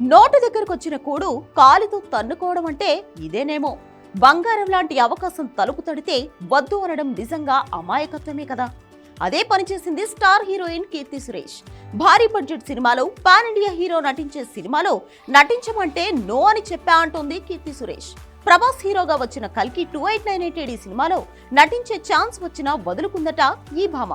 Note దగ్గరకు వచ్చిన code కాలితో తన్నుకోవడం అంటే ఇదేనేమో. బంగారం లాంటి అవకాశం తలుపు తడితే వద్దు అనడం నిజంగా అమాయకత్వమే కదా. అదే పనిచేసింది స్టార్ హీరోయిన్ కీర్తి సురేష్. భారీ బడ్జెట్ సినిమాలో పాన్ ఇండియా హీరో నటించే సినిమాలో నటించమంటే నో అని చెప్పా అంటోంది కీర్తి సురేష్. ప్రభాస్ హీరోగా వచ్చిన కల్కి టూ ఎయిట్ నైన్ ఎయిట్ సినిమాలో నటించే ఛాన్స్ వచ్చినా వదులుకుందట ఈ భామ.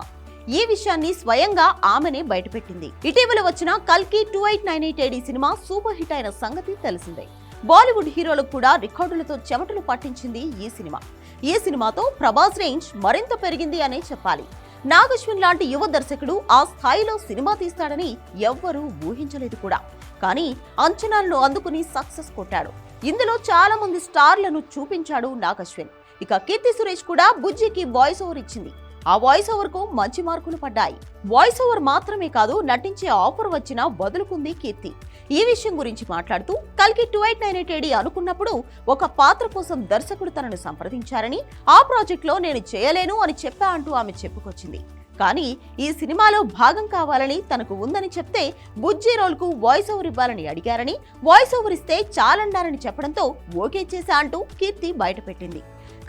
ఈ విషయాన్ని స్వయంగా ఆమెనే బయటపెట్టింది. ఇటీవల వచ్చిన కల్కి two eight nine eight AD cinema super hit అయిన సంగతి తెలిసిందే. బాలీవుడ్ హీరోలకు కూడా రికార్డులతో చెమటలు పట్టించింది ఈ సినిమా. ఈ సినిమాతో ప్రభాస్ రేంజ్ మరింత పెరిగింది అనే చెప్పాలి. నాగశ్విన్ లాంటి యువ దర్శకుడు ఆ స్థాయిలో సినిమా తీస్తాడని ఎవ్వరూ ఊహించలేదు కూడా. కానీ అంచనాలను అందుకుని సక్సెస్ కొట్టాడు. ఇందులో చాలా మంది స్టార్లను చూపించాడు నాగశ్విన్. ఇక కీర్తి సురేష్ కూడా బుజ్జికి వాయిస్ ఓవర్ ఇచ్చింది. ఆ వాయిస్ ఓవర్కు మంచి మార్కులు పడ్డాయి. వాయిస్ ఓవర్ మాత్రమే కాదు నటించే ఆఫర్ వచ్చినా వదులుకుంది కీర్తి. ఈ విషయం గురించి మాట్లాడుతూ కల్కి two eight nine eight AD అనుకున్నప్పుడు ఒక పాత్ర కోసం దర్శకుడు తనను సంప్రదించారని ఆ ప్రాజెక్ట్లో నేను చేయలేను అని చెప్పా అంటూ ఆమె చెప్పుకొచ్చింది. కానీ ఈ సినిమాలో భాగం కావాలని తనకు ఉందని చెప్తే బుజ్జి రోల్కు వాయిస్ ఓవర్ ఇవ్వాలని అడిగారని వాయిస్ ఓవర్ ఇస్తే చాలన్నారని చెప్పడంతో ఓకే చేశా అంటూ కీర్తి బయటపెట్టింది.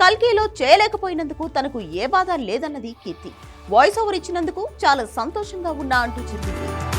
కల్కీలో చేయలేకపోయినందుకు తనకు ఏ బాధ లేదన్నది కీర్తి. వాయిస్ ఓవర్ ఇచ్చినందుకు చాలా సంతోషంగా ఉన్నా అంటూ చెప్పింది.